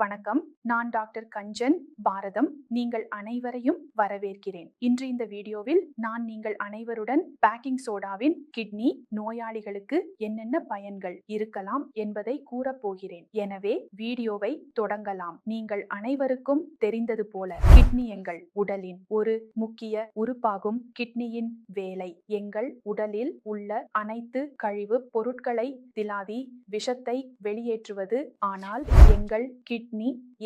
வணக்கம். நான் டாக்டர் கஞ்சன் பாரதம். நீங்கள் அனைவரையும் வரவேற்கிறேன். இன்று இந்த வீடியோவில் நான் நீங்கள் அனைவருடன் பேக்கிங் சோடாவின் கிட்னி நோயாளிகளுக்கு என்னென்ன பயன்கள் இருக்கலாம் என்பதை கூறப்போகிறேன் எனவே வீடியோவை தொடங்கலாம். நீங்கள் அனைவருக்கும் தெரிந்தது போல கிட்னி எங்கள் உடலின் ஒரு முக்கிய உறுப்பாகும் கிட்னியின் வேலை. எங்கள் உடலில் உள்ள அனைத்து கழிவு பொருட்களை திலாதி விஷத்தை வெளியேற்றுவது. ஆனால் எங்கள் கிட்னி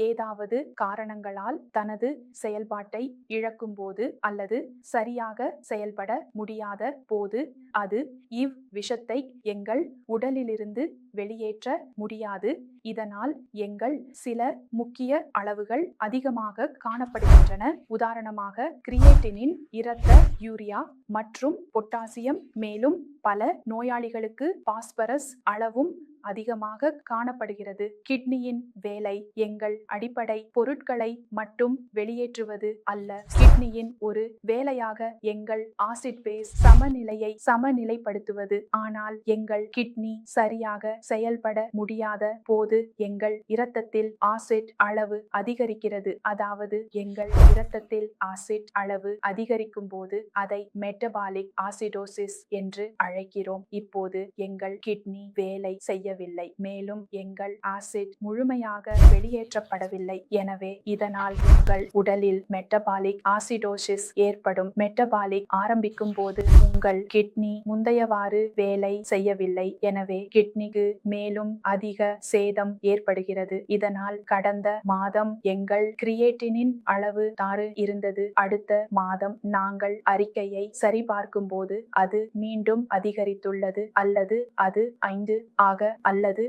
ஏதாவது காரணங்களால் தனது செயல்பாட்டை இழக்கும்போது அல்லது சரியாக செயல்பட முடியாத போது அது இவ் விஷத்தை எங்கள் உடலிலிருந்து வெளியேற்ற முடியாது. இதனால் எங்கள் சில முக்கிய அளவுகள் அதிகமாக காணப்படுகின்றன. உதாரணமாக கிரியேட்டினின் இரத்த யூரியா மற்றும் பொட்டாசியம் மேலும் பல நோயாளிகளுக்கு பாஸ்பரஸ் அளவும் அதிகமாக காணப்படுகிறது. கிட்னியின் வேலை எங்கள் அடிப்படை பொருட்களை மட்டும் வெளியேற்றுவது அல்ல. கிட்னியின் ஒரு வேலையாக எங்கள் ஆசிட் பேஸ் சமநிலையை சமநிலைப்படுத்துவது. ஆனால் எங்கள் கிட்னி சரியாக செயல்பட முடியாத போது எங்கள் இரத்தத்தில் ஆசிட் அளவு அதிகரிக்கிறது. அதாவது எங்கள் இரத்தத்தில் ஆசிட் அளவு அதிகரிக்கும் போது அதை மெட்டபாலிக் ஆசிடோசிஸ் என்று அழைக்கிறோம். இப்போது எங்கள் கிட்னி வேலை செய்யவில்லை. மேலும் எங்கள் ஆசிட் முழுமையாக வெளியேற்றப்படவில்லை. எனவே இதனால் உங்கள் உடலில் மெட்டபாலிக் ஆசிடோசிஸ் ஏற்படும். மெட்டபாலிக் ஆரம்பிக்கும் போது உங்கள் கிட்னி முந்தையவாறு வேலை செய்யவில்லை. எனவே கிட்னிக்கு மேலும் அதிக சேதம் ஏற்படுகிறது. இதனால் கடந்த மாதம் எங்கள் கிரியேட்டினின் அளவு தாறு இருந்தது. அடுத்த மாதம் நாங்கள் அறிக்கையை சரிபார்க்கும் போது அது மீண்டும் அதிகரித்துள்ளது அல்லது அது ஐந்து ஆக அல்லது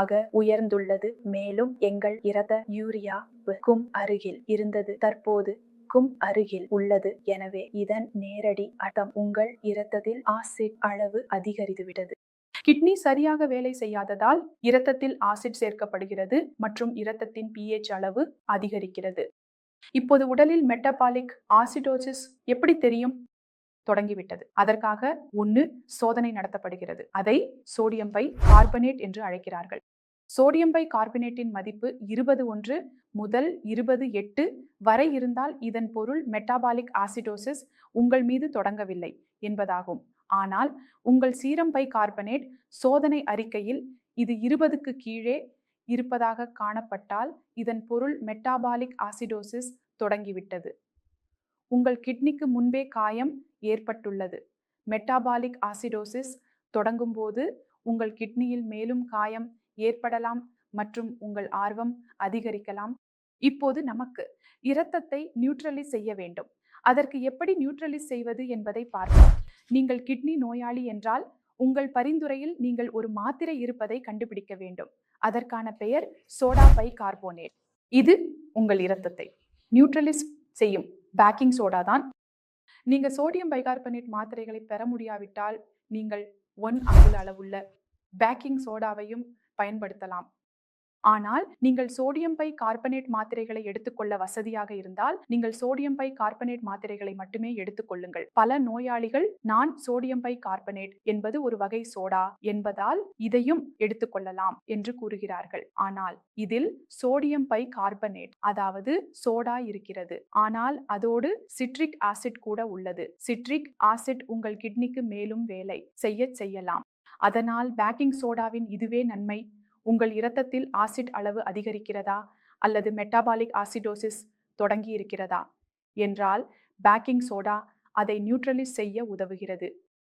ஆக உயர்ந்துள்ளது. மேலும் எங்கள் இரத்த யூரியாவுக்கும் அருகில் இருந்தது. தற்போது க்கும் அருகில் உள்ளது. எனவே இதன் நேரடி அர்த்தம் உங்கள் இரத்தத்தில் ஆசிட் அளவு அதிகரித்துவிட்டது. கிட்னி சரியாக வேலை செய்யாததால் இரத்தத்தில் ஆசிட் சேர்க்கப்படுகிறது மற்றும் இரத்தத்தின் பிஹெச் அளவு அதிகரிக்கிறது. இப்போது உடலில் மெட்டபாலிக் ஆசிடோசிஸ் எப்படி தெரியும்? தொடங்கிவிட்டது. அதற்காக ஒன்று சோதனை நடத்தப்படுகிறது. அதை சோடியம் பை கார்பனேட் என்று அழைக்கிறார்கள். சோடியம் பை கார்பனேட்டின் மதிப்பு இருபது ஒன்று முதல் இருபது எட்டு வரை இருந்தால் இதன் பொருள் மெட்டாபாலிக் ஆசிடோசிஸ் உங்கள் மீது தொடங்கவில்லை என்பதாகும். ஆனால் உங்கள் சீரம் பை கார்பனேட் சோதனை அறிக்கையில் இது இருபதுக்கு கீழே இருப்பதாக காணப்பட்டால் இதன் பொருள் மெட்டாபாலிக் ஆசிடோசிஸ் தொடங்கிவிட்டது. உங்கள் கிட்னிக்கு முன்பே காயம் ஏற்பட்டுள்ளது. மெட்டாபாலிக் ஆசிடோசிஸ் தொடங்கும்போது உங்கள் கிட்னியில் மேலும் காயம் ஏற்படலாம் மற்றும் உங்கள் ஆர்வம் அதிகரிக்கலாம். இப்போது நமக்கு இரத்தத்தை நியூட்ரலைஸ் செய்ய வேண்டும். அதற்கு எப்படி நியூட்ரலைஸ் செய்வது என்பதை பார்ப்போம். நீங்கள் கிட்னி நோயாளி என்றால் உங்கள் பரிந்துரையில் நீங்கள் ஒரு மாத்திரை இருப்பதை கண்டுபிடிக்க வேண்டும். அதற்கான பெயர் சோடா பை கார்போனேட். இது உங்கள் இரத்தத்தை. நியூட்ரலைஸ் செய்யும். பேக்கிங் சோடா தான். நீங்கள் சோடியம் பைகார்பனேட் மாத்திரைகளை பெற முடியாவிட்டால் நீங்கள் ஒன் அங்குல அளவுள்ள பேக்கிங் சோடாவையும் பயன்படுத்தலாம். ஆனால் நீங்கள் சோடியம் பை கார்பனேட் மாத்திரைகளை எடுத்துக்கொள்ள வசதியாக இருந்தால் நீங்கள் சோடியம் பை கார்பனேட் மாத்திரைகளை மட்டுமே எடுத்துக்கொள்ளுங்கள். பல நோயாளிகள் நான் சோடியம் பை கார்பனேட் என்பது ஒரு வகை சோடா என்பதால் இதையும் எடுத்துக்கொள்ளலாம் என்று கூறுகிறார்கள். ஆனால் இதில் சோடியம் பை கார்பனேட் அதாவது சோடா இருக்கிறது. ஆனால் அதோடு சிட்ரிக் ஆசிட் கூட உள்ளது. சிட்ரிக் ஆசிட் உங்கள் கிட்னிக்கு மேலும் வேலை செய்ய செய்யலாம். அதனால் பேக்கிங் சோடாவின் இதுவே நன்மை. உங்கள் இரத்தத்தில் ஆசிட் அளவு அதிகரிக்கிறதா? அல்லது மெட்டாபாலிக் ஆசிடோசிஸ் தொடங்கி இருக்கிறதா என்றால் பேக்கிங் சோடா அதை நியூட்ரலைஸ் செய்ய உதவுகிறது.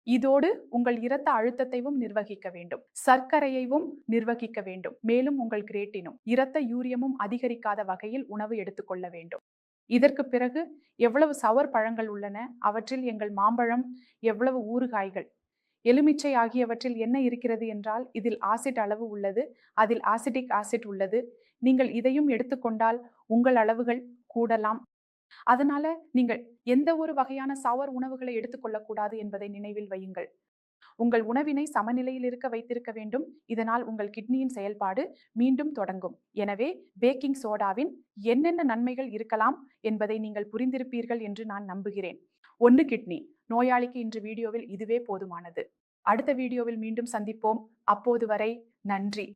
இதோடு உங்கள் இரத்த அழுத்தத்தையும் நிர்வகிக்க வேண்டும். சர்க்கரையையும் நிர்வகிக்க வேண்டும். மேலும் உங்கள் கிரேட்டினும் இரத்த யூரியமும் அதிகரிக்காத வகையில் உணவு எடுத்துக்கொள்ள வேண்டும். இதற்கு பிறகு எவ்வளவு சவர் பழங்கள் உள்ளன? அவற்றில் எங்கள் மாம்பழம் எவ்வளவு ஊறுகாய்கள்? எலுமிச்சை ஆகியவற்றில் என்ன இருக்கிறது என்றால் இதில் ஆசிட் அளவு உள்ளது. அதில் ஆசிட்டிக் ஆசிட் உள்ளது. நீங்கள் இதையும் எடுத்துக்கொண்டால் உங்கள் அளவுகள் கூடலாம். அதனால நீங்கள் எந்த ஒரு வகையான சவர் உணவுகளை எடுத்துக்கொள்ளக்கூடாது என்பதை நினைவில் வையுங்கள். உங்கள் உணவினை சமநிலையில் இருக்க வைத்திருக்க வேண்டும். இதனால் உங்கள் கிட்னியின் செயல்பாடு மீண்டும் தொடங்கும். எனவே பேக்கிங் சோடாவின் என்னென்ன நன்மைகள் இருக்கலாம் என்பதை நீங்கள் புரிந்திருப்பீர்கள் என்று நான் நம்புகிறேன். ஒன்று கிட்னி நோயாளிக்கு இன்று வீடியோவில் இதுவே போதுமானது. அடுத்த வீடியோவில் மீண்டும் சந்திப்போம். அப்போது வரை நன்றி.